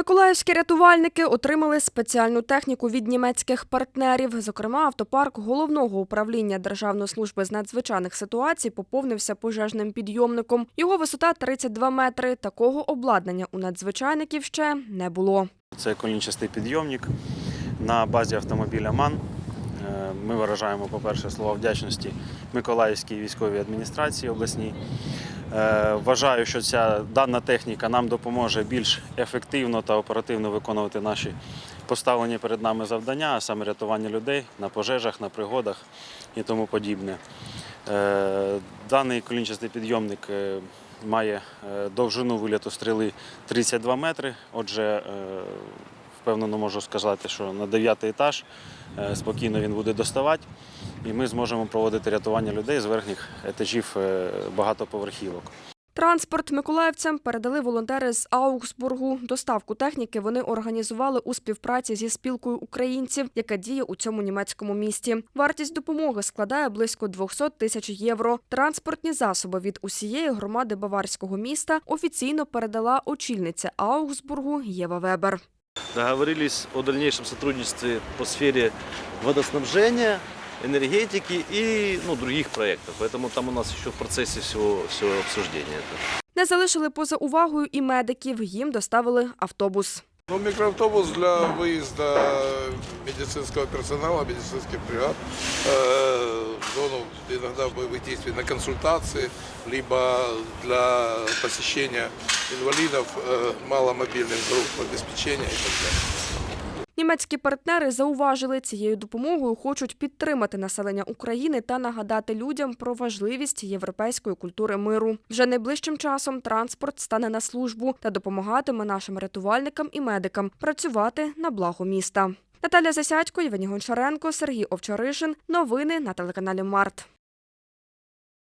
Миколаївські рятувальники отримали спеціальну техніку від німецьких партнерів. Зокрема, автопарк головного управління Державної служби з надзвичайних ситуацій поповнився пожежним підйомником. Його висота 32 метри. Такого обладнання у надзвичайників ще не було. Це колінчастий підйомник на базі автомобіля МАН. Е, Ми виражаємо, по-перше, слова вдячності Миколаївській військовій адміністрації обласній. Е, Вважаю, що ця дана техніка нам допоможе більш ефективно та оперативно виконувати наші поставлені перед нами завдання, а саме рятування людей на пожежах, на пригодах і тому подібне. Е, Даний колінчастий підйомник е, має довжину виліту стріли 32 метри. Отже, впевнено можу сказати, що на 9 етаж спокійно він буде доставати, і ми зможемо проводити рятування людей з верхніх етажів е, багатоповерхівок. Транспорт миколаївцям передали волонтери з Аугсбургу. Доставку техніки вони організували у співпраці зі спілкою українців, яка діє у цьому німецькому місті. Вартість допомоги складає близько 200 тисяч євро. Транспортні засоби від усієї громади баварського міста офіційно передала очільниця Аугсбургу Єва Вебер. договорились о дальнейшем сотрудничестве по сфере водоснабжения, энергетики и ну, других проектов. Поэтому там у нас еще в процессе всего, всего обсуждения. это. Не залишили поза увагою і медиків. Їм доставили автобус. Ну, микроавтобус для выезда медицинского персонала, медицинских бригад э, в зону иногда боевых действий на консультации, либо для посещения инвалидов э, маломобильных групп обеспечения и так далее. Німецькі партнери зауважили, цією допомогою хочуть підтримати населення України та нагадати людям про важливість європейської культури миру. Вже найближчим часом транспорт стане на службу та допомагатиме нашим рятувальникам і медикам працювати на благо міста. Наталя Засядько, Євгеній Гончаренко, Сергій Овчаришин. Новини на телеканалі Март.